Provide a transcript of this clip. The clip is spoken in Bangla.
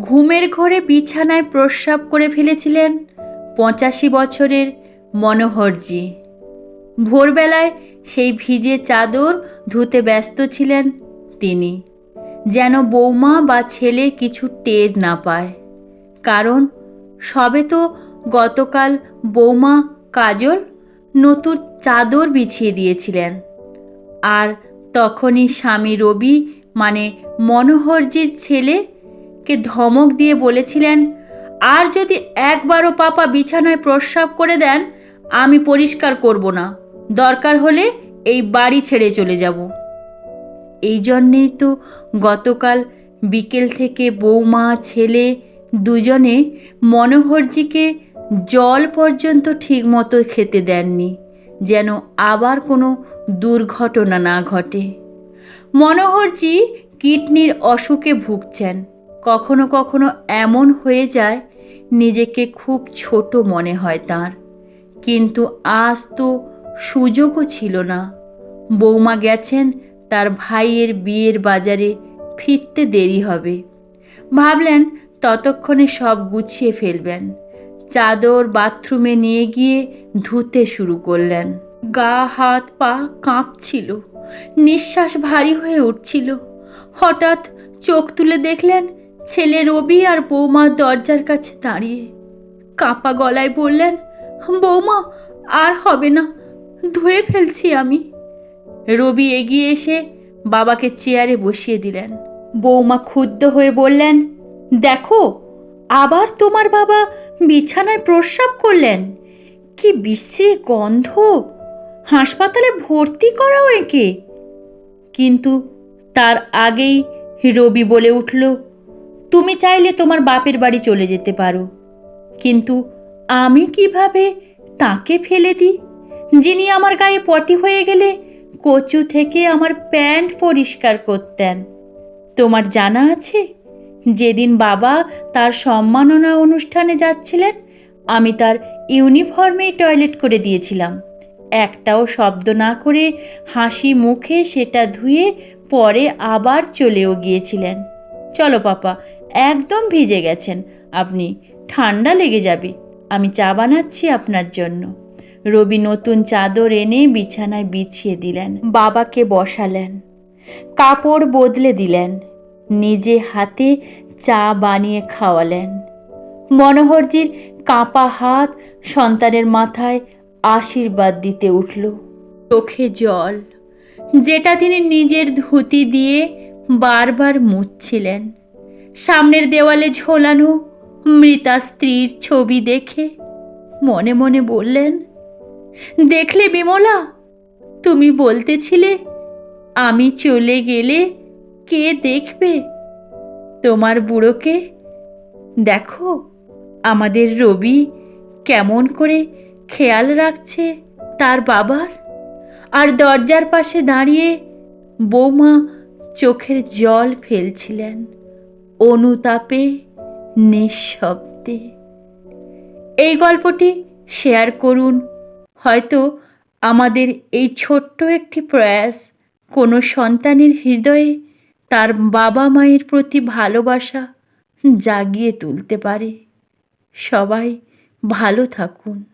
ঘুমের ঘরে বিছানায় প্রস্রাব করে ফেলেছিলেন পঁচাশি বছরের মনোহরজি। ভোরবেলায় সেই ভিজে চাদর ধুতে ব্যস্ত ছিলেন তিনি, যেন বৌমা বা ছেলে কিছু টের না পায়। কারণ সবে তো গতকাল বৌমা কাজল নতুন চাদর বিছিয়ে দিয়েছিলেন। আর তখনই স্বামী রবি মানে মনোহরজির ছেলেকে ধমক দিয়ে বলেছিলেন, আর যদি একবারও পাপা বিছানায় প্রস্রাব করে দেন, আমি পরিষ্কার করব না। দরকার হলে এই বাড়ি ছেড়ে চলে যাব এই জন্যেই তো গতকাল বিকেল থেকে বৌমা, ছেলে দুজনে মনোহরজিকে জল পর্যন্ত ঠিকমতো খেতে দেননি, যেন আবার কোনো দুর্ঘটনা না ঘটে। মনোহরজি কিডনির অসুখে ভুগছেন। কখনো কখনো এমন হয়ে যায়, নিজেকে খুব ছোট মনে হয় তার। কিন্তু আজ তো সুযোগও ছিল না। বৌমা গেছেন, তার ভাইয়ের বিয়ের বাজারে ফিরতে দেরি হবে। ভাবলেন ততক্ষণে সব গুছিয়ে ফেলবেন। চাদর বাথরুমে নিয়ে গিয়ে ধুতে শুরু করলেন। গা, হাত, পা কাঁপছিল। নিঃশ্বাস ভারী হয়ে উঠছিল। হঠাৎ চোখ তুলে দেখলেন ছেলে রবি আর বৌমা দরজার কাছে দাঁড়িয়ে কাঁপা গলায় বললেন, বৌমা, আর হবে না, ধুয়ে ফেলছি আমি। রবি এগিয়ে এসে বাবাকে চেয়ারে বসিয়ে দিলেন। বৌমা ক্ষুব্ধ হয়ে বললেন, দেখো, আবার তোমার বাবা বিছানায় প্রস্রাব করলেন। কি বিশ্রী গন্ধ! হাসপাতালে ভর্তি করাও একে। কিন্তু তার আগেই রবি বলে উঠল তুমি চাইলে তোমার বাপের বাড়ি চলে যেতে পারো। কিন্তু আমি কীভাবে তাকে ফেলে দিই? যিনি আমার গায়ে পটি হয়ে গেলে কচু থেকে আমার প্যান্ট পরিষ্কার করতেন। তোমার জানা আছে, যেদিন বাবা তার সম্মাননা অনুষ্ঠানে যাচ্ছিলেন, আমি তার ইউনিফর্মেই টয়লেট করে দিয়েছিলাম। একটাও শব্দ না করে হাসি মুখে সেটা ধুয়ে পরে আবার চলেও গিয়েছিলেন। চলো পাপা, একদম ভিজে গেছেন। আপনি ঠান্ডা লেগে যাবে। আমি চা বানাচ্ছি আপনার জন্য। রবি নতুন চাদর এনে বিছানায় বিছিয়ে দিলেন। বাবাকে বসালেন। কাপড় বদলে দিলেন। নিজে হাতে চা বানিয়ে খাওয়ালেন। মনোহরজির কাঁপা হাত সন্তানের মাথায় আশীর্বাদ দিতে উঠল। চোখে জল। যেটা তিনি নিজের ধুতি দিয়ে বারবার মুছছিলেন। সামনের দেওয়ালে ঝোলানো মৃতা স্ত্রীর ছবি দেখে মনে মনে বললেন, দেখলে বিমলা, তুমি বলতেছিলে আমি চলে গেলে কে দেখবে? তোমার বুড়োকে? দেখো, আমাদের রবি কেমন করে খেয়াল রাখছে তার বাবার। আর দরজার পাশে দাঁড়িয়ে বৌমা চোখের জল ফেলছিলেন। অনুতাপে নিঃশব্দে। এই গল্পটি শেয়ার করুন। হয়তো আমাদের এই ছোট্ট একটি প্রয়াস কোনো সন্তানের হৃদয়ে তার বাবা মায়ের প্রতি ভালোবাসা জাগিয়ে তুলতে পারে। সবাই ভালো থাকুন।